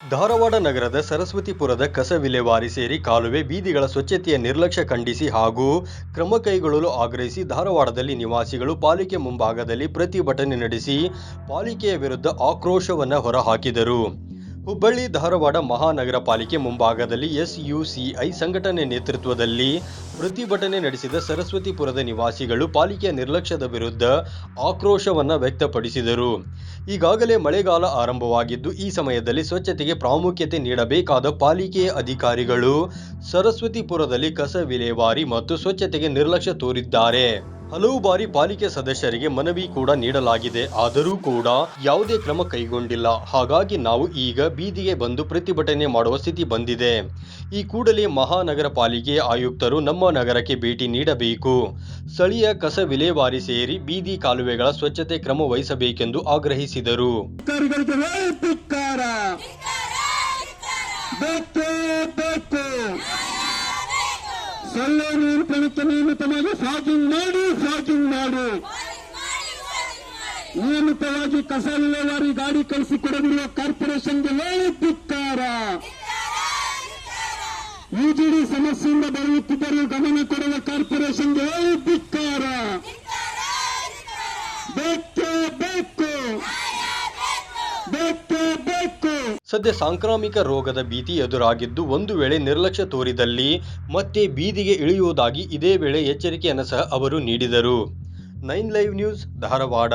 ಧಾರವಾಡ ನಗರದ ಸರಸ್ವತಿಪುರದ ಕಸ ವಿಲೇವಾರಿ ಸೇರಿ ಕಾಲುವೆ ಬೀದಿಗಳ ಸ್ವಚ್ಛತೆಯ ನಿರ್ಲಕ್ಷ್ಯ ಖಂಡಿಸಿ ಹಾಗೂ ಕ್ರಮ ಕೈಗೊಳ್ಳಲು ಆಗ್ರಹಿಸಿ ಧಾರವಾಡದಲ್ಲಿ ನಿವಾಸಿಗಳು ಪಾಲಿಕೆ ಮುಂಭಾಗದಲ್ಲಿ ಪ್ರತಿಭಟನೆ ನಡೆಸಿ ಪಾಲಿಕೆಯ ವಿರುದ್ಧ ಆಕ್ರೋಶವನ್ನು ಹೊರಹಾಕಿದರು. ಹುಬ್ಬಳ್ಳಿ ಧಾರವಾಡ ಮಹಾನಗರ ಪಾಲಿಕೆ ಮುಂಭಾಗದಲ್ಲಿ ಎಸ್ಯುಸಿಐ ಸಂಘಟನೆ ನೇತೃತ್ವದಲ್ಲಿ ಪ್ರತಿಭಟನೆ ನಡೆಸಿದ ಸರಸ್ವತಿಪುರದ ನಿವಾಸಿಗಳು ಪಾಲಿಕೆಯ ನಿರ್ಲಕ್ಷ್ಯದ ವಿರುದ್ಧ ಆಕ್ರೋಶವನ್ನು ವ್ಯಕ್ತಪಡಿಸಿದರು. ಈಗಾಗಲೇ ಮಳೆಗಾಲ ಆರಂಭವಾಗಿದ್ದು, ಈ ಸಮಯದಲ್ಲಿ ಸ್ವಚ್ಛತೆಗೆ ಪ್ರಾಮುಖ್ಯತೆ ನೀಡಬೇಕಾದ ಪಾಲಿಕೆಯ ಅಧಿಕಾರಿಗಳು ಸರಸ್ವತಿಪುರದಲ್ಲಿ ಕಸ ವಿಲೇವಾರಿ ಮತ್ತು ಸ್ವಚ್ಛತೆಗೆ ನಿರ್ಲಕ್ಷ್ಯ ತೋರಿದ್ದಾರೆ. ಹಲವು ಬಾರಿ ಪಾಲಿಕೆ ಸದಸ್ಯರಿಗೆ ಮನವಿ ಕೂಡ ನೀಡಲಾಗಿದೆ. ಆದರೂ ಕೂಡ ಯಾವುದೇ ಕ್ರಮ ಕೈಗೊಂಡಿಲ್ಲ. ಹಾಗಾಗಿ ನಾವು ಈಗ ಬೀದಿಗೆ ಬಂದು ಪ್ರತಿಭಟನೆ ಮಾಡುವ ಸ್ಥಿತಿ ಬಂದಿದೆ. ಈ ಕೂಡಲೇ ಮಹಾನಗರ ಪಾಲಿಕೆ ಆಯುಕ್ತರು ನಮ್ಮ ನಗರಕ್ಕೆ ಭೇಟಿ ನೀಡಬೇಕು. ಸ್ಥಳೀಯ ಕಸ ವಿಲೇವಾರಿ ಸೇರಿ ಬೀದಿ ಕಾಲುವೆಗಳ ಸ್ವಚ್ಛತೆ ಕ್ರಮ ವಹಿಸಬೇಕೆಂದು ಆಗ್ರಹಿಸಿದರು. ಮಾಡಿ. ಮಾಡಿ. ನಿಯಮಿತವಾಗಿ ಕಸ ವಿಲೇವಾರಿ ಗಾಡಿ ಕಳಿಸಿಕೊಡದಿರುವ ಕಾರ್ಪೊರೇಷನ್ಗೆ ಧಿಕ್ಕಾರ. ಯುಜಿಡಿ ಸಮಸ್ಯೆಯಿಂದ ಬರೆಯುತ್ತಿದ್ದರೂ ಗಮನ ಕೊಡುವ ಕಾರ್ಪೊರೇಷನ್ಗೆ ಧಿಕ್ಕಾರ. ಬೇಕೇ ಬೇಕು. ಬೇಕೇ ಬೇಕು. ಸದ್ಯ ಸಾಂಕ್ರಾಮಿಕ ರೋಗದ ಭೀತಿ ಎದುರಾಗಿದ್ದು ಒಂದು ವೇಳೆ ನಿರ್ಲಕ್ಷ್ಯ ತೋರಿದಲ್ಲಿ ಮತ್ತೆ ಬೀದಿಗೆ ಇಳಿಯುವುದಾಗಿ ಇದೇ ವೇಳೆ ಎಚ್ಚರಿಕೆಯನ್ನು ಸಹ ಅವರು ನೀಡಿದರು. Nine live news Dharwad.